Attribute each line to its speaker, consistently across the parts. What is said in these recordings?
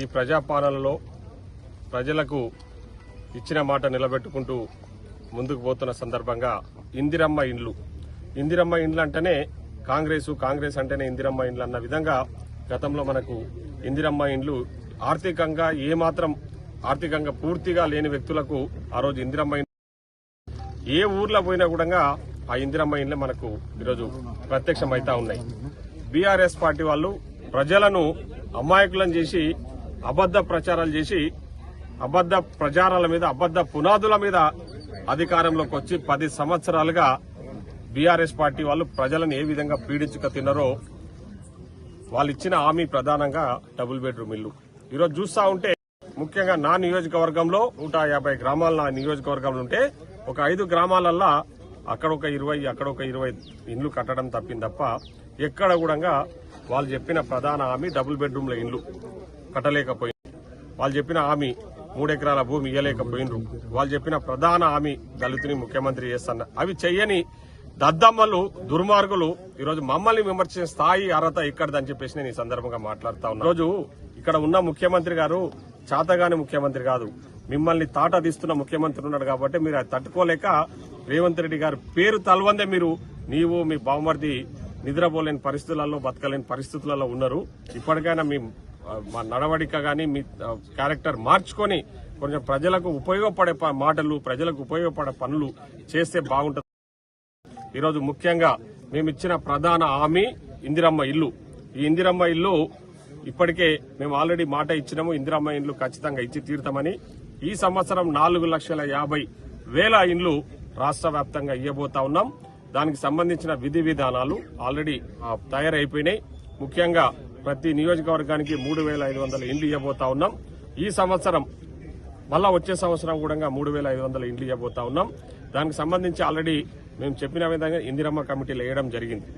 Speaker 1: ఈ ప్రజాపాలనలో ప్రజలకు ఇచ్చిన మాట నిలబెట్టుకుంటూ ముందుకు పోతున్న సందర్భంగా ఇందిరమ్మ ఇండ్లు. ఇందిరమ్మ ఇండ్లు అంటేనే కాంగ్రెస్ కాంగ్రెస్ అంటేనే ఇందిరమ్మ ఇండ్లు అన్న విధంగా గతంలో మనకు ఇందిరమ్మ ఇండ్లు ఆర్థికంగా ఏమాత్రం ఆర్థికంగా పూర్తిగా లేని వ్యక్తులకు ఆ రోజు ఇందిరమ్మ ఇండ్లు ఏ ఊర్లో పోయినా కూడా ఆ ఇందిరమ్మ ఇండ్లే మనకు ఈరోజు ప్రత్యక్షమైతా ఉన్నాయి. బీఆర్ఎస్ పార్టీ వాళ్ళు ప్రజలను అమాయకులను చేసి అబద్ద ప్రచారాలు చేసి అబద్ద ప్రచారాల మీద అబద్ద పునాదుల మీద అధికారంలోకి వచ్చి పది సంవత్సరాలుగా బీఆర్ఎస్ పార్టీ వాళ్ళు ప్రజలను ఏ విధంగా పీడించుక తిన్నారో వాళ్ళు ఇచ్చిన హామీ ప్రధానంగా డబుల్ బెడ్రూమ్ ఇల్లు. ఈరోజు చూస్తా ఉంటే ముఖ్యంగా నా నియోజకవర్గంలో నూట యాభై గ్రామాలు నా నియోజకవర్గంలో ఉంటే ఒక ఐదు గ్రామాలల్లా అక్కడ ఒక ఇరవై అక్కడ ఒక ఇరవై ఇండ్లు కట్టడం తప్పింది తప్ప ఎక్కడ కూడా వాళ్ళు చెప్పిన ప్రధాన హామీ డబుల్ బెడ్రూమ్ల ఇండ్లు. కట్టలేకపోయింది. వాళ్ళు చెప్పిన హామీ మూడెకరాల భూమి ఇయ్యలేకపోయినరు వాళ్ళు చెప్పిన ప్రధాన హామీ దళితుని ముఖ్యమంత్రి చేస్తున్న. అవి చెయ్యని దద్దమ్మలు దుర్మార్గులు ఈరోజు మమ్మల్ని విమర్శించే స్థాయి అర్హత ఇక్కడదని చెప్పేసి నేను ఈ సందర్భంగా మాట్లాడుతా ఉన్నా. రోజు ఇక్కడ ఉన్న ముఖ్యమంత్రి గారు చాతగాని ముఖ్యమంత్రి కాదు. మిమ్మల్ని తాట తీస్తున్న ముఖ్యమంత్రి ఉన్నాడు కాబట్టి మీరు అది తట్టుకోలేక రేవంత్ రెడ్డి గారు పేరు తలవందే మీరు. నీవు మీ బావమర్ది నిద్రపోలేని పరిస్థితులలో బతకలేని పరిస్థితులలో ఉన్నారు. ఇప్పటికైనా మీ మా నడవడిక కానీ మీ క్యారెక్టర్ మార్చుకొని కొంచెం ప్రజలకు ఉపయోగపడే ప- మాటలు ప్రజలకు ఉపయోగపడే పనులు చేస్తే బాగుంటుంది. ఈరోజు ముఖ్యంగా మేము ఇచ్చిన ప్రధాన హామీ ఇందిరమ్మ ఇల్లు. ఈ ఇందిరమ్మ ఇల్లు ఇప్పటికే మేము ఆల్రెడీ మాట ఇచ్చినాము ఇందిరమ్మ ఇల్లు ఖచ్చితంగా ఇచ్చి తీరుతామని. ఈ సంవత్సరం నాలుగు లక్షల యాభై వేల ఇండ్లు రాష్ట్ర వ్యాప్తంగా ఇవ్వబోతా ఉన్నాం. దానికి సంబంధించిన విధి విధానాలు ఆల్రెడీ తయారైపోయినాయి. ముఖ్యంగా ప్రతి నియోజకవర్గానికి మూడు వేల ఐదు వందల ఇండ్లు ఇవ్వబోతా ఉన్నాం. ఈ సంవత్సరం మళ్ళా వచ్చే సంవత్సరం కూడా మూడు వేల ఐదు వందల ఇండ్లు ఇవ్వబోతా ఉన్నాం. దానికి సంబంధించి ఆల్రెడీ మేము చెప్పిన విధంగా ఇందిరమ్మ కమిటీలు వేయడం జరిగింది.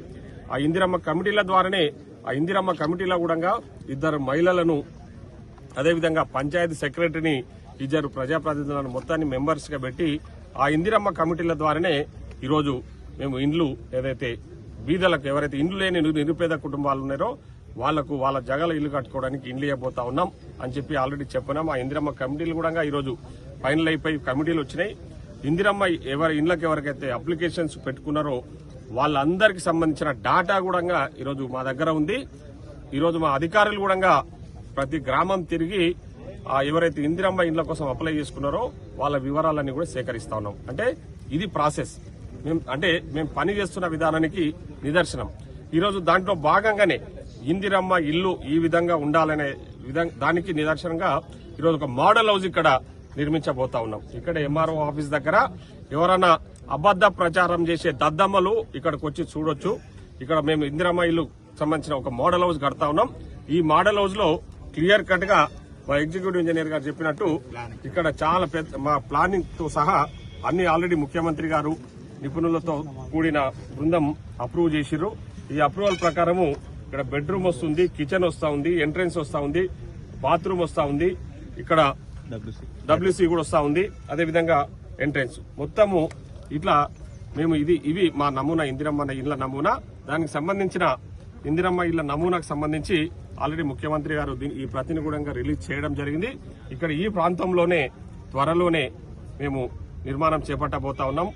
Speaker 1: ఆ ఇందిరమ్మ కమిటీల ద్వారానే ఆ ఇందిరమ్మ కమిటీలో కూడా ఇద్దరు మహిళలను అదేవిధంగా పంచాయతీ సెక్రటరీని ఇద్దరు ప్రజాప్రతినిధులను మొత్తాన్ని మెంబర్స్గా పెట్టి ఆ ఇందిరమ్మ కమిటీల ద్వారానే ఈరోజు మేము ఇండ్లు ఏదైతే బీదలకు ఎవరైతే ఇండ్లు లేని నిరుపేద కుటుంబాలు ఉన్నారో వాళ్ళకు వాళ్ళ జగల ఇల్లు కట్టుకోవడానికి ఇండ్లు ఇవ్వబోతా ఉన్నాం అని చెప్పి ఆల్రెడీ చెప్పినాం. ఆ ఇందిరమ్మ కమిటీలు కూడా ఈరోజు ఫైనల్ అయిపోయి కమిటీలు వచ్చినాయి. ఇందిరమ్మ ఎవరి ఇండ్లకు ఎవరికైతే అప్లికేషన్స్ పెట్టుకున్నారో వాళ్ళందరికి సంబంధించిన డాటా కూడా ఈరోజు మా దగ్గర ఉంది. ఈరోజు మా అధికారులు కూడా ప్రతి గ్రామం తిరిగి ఎవరైతే ఇందిరమ్మ ఇండ్ల కోసం అప్లై చేసుకున్నారో వాళ్ళ వివరాలన్నీ కూడా సేకరిస్తా ఉన్నాం. అంటే ఇది ప్రాసెస్. మేము అంటే మేము పని చేస్తున్న విధానానికి నిదర్శనం. ఈరోజు దాంట్లో భాగంగానే ఇందిరమ్మ ఇల్లు ఈ విధంగా ఉండాలనే విధంగా దానికి నిదర్శనంగా ఈరోజు ఒక మోడల్ హౌస్ ఇక్కడ నిర్మించబోతా ఉన్నాం. ఇక్కడ ఎంఆర్ఓ ఆఫీస్ దగ్గర ఎవరైనా అబద్ధ ప్రచారం చేసే దద్దమ్మలు ఇక్కడికి వచ్చి చూడొచ్చు. ఇక్కడ మేము ఇందిరమ్మ ఇల్లు సంబంధించిన ఒక మోడల్ హౌస్ కడతా ఉన్నాం. ఈ మోడల్ హౌస్లో క్లియర్ కట్గా మా ఎగ్జిక్యూటివ్ ఇంజనీర్ గారు చెప్పినట్టు ఇక్కడ చాలా పెద్ద మా ప్లానింగ్తో సహా అన్ని ఆల్రెడీ ముఖ్యమంత్రి గారు నిపుణులతో కూడిన బృందం అప్రూవ్ చేసిర్రు. ఈ అప్రూవల్ ప్రకారము ఇక్కడ బెడ్రూమ్ వస్తుంది కిచెన్ వస్తా ఉంది ఎంట్రన్స్ వస్తా ఉంది బాత్రూమ్ వస్తా ఉంది ఇక్కడ డబ్ల్యూసీ కూడా వస్తా ఉంది అదే విధంగా ఎంట్రన్స్ మొత్తము ఇట్లా మేము ఇది ఇవి మా నమూనా ఇందిరమ్మ ఇళ్ళ నమూనా. దానికి సంబంధించిన ఇందిరమ్మ ఇళ్ళ నమూనాకు సంబంధించి ఆల్రెడీ ముఖ్యమంత్రి గారు ఈ ప్రతిని రిలీజ్ చేయడం జరిగింది. ఇక్కడ ఈ ప్రాంతంలోనే త్వరలోనే మేము నిర్మాణం చేపట్టబోతా ఉన్నాం.